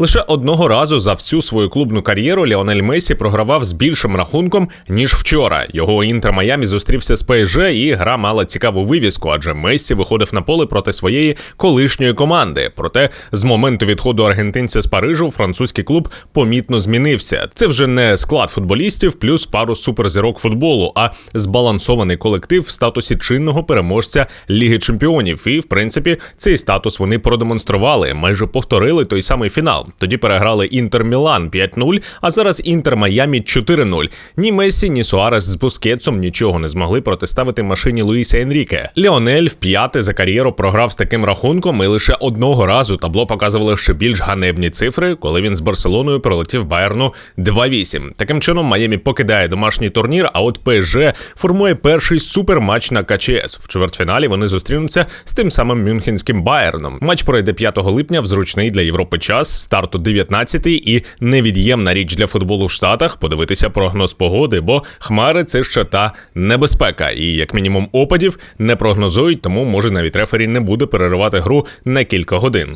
Лише одного разу за всю свою клубну кар'єру Ліонель Месі програвав з більшим рахунком ніж вчора. Його інтер Майамі зустрівся з ПСЖ, і гра мала цікаву вивіску, адже Мессі виходив на поле проти своєї колишньої команди. Проте з моменту відходу аргентинця з Парижу французький клуб помітно змінився. Це вже не склад футболістів, плюс пару суперзірок футболу, а збалансований колектив в статусі чинного переможця Ліги Чемпіонів. І в принципі цей статус вони продемонстрували, майже повторили той самий фінал. Тоді переграли Інтер Мілан 5-0, а зараз Інтер Майамі 4-0. Ні Мессі, ні Суарес з Бускетсом нічого не змогли протиставити машині Луїса Енріке. Ліонель вп'яте за кар'єру програв з таким рахунком, і лише одного разу табло показувало ще більш ганебні цифри, коли він з Барселоною пролетів Байерну 2-8. Таким чином, Майамі покидає домашній турнір. А от ПСЖ формує перший суперматч на КЧС. В чвертьфіналі вони зустрінуться з тим самим Мюнхенським Байерном. Матч пройде 5 липня в зручний для Європи час. Старту 19-й і невід'ємна річ для футболу в Штатах подивитися прогноз погоди, бо хмари це ще та небезпека. І як мінімум опадів не прогнозують, тому може навіть рефері не буде переривати гру на кілька годин.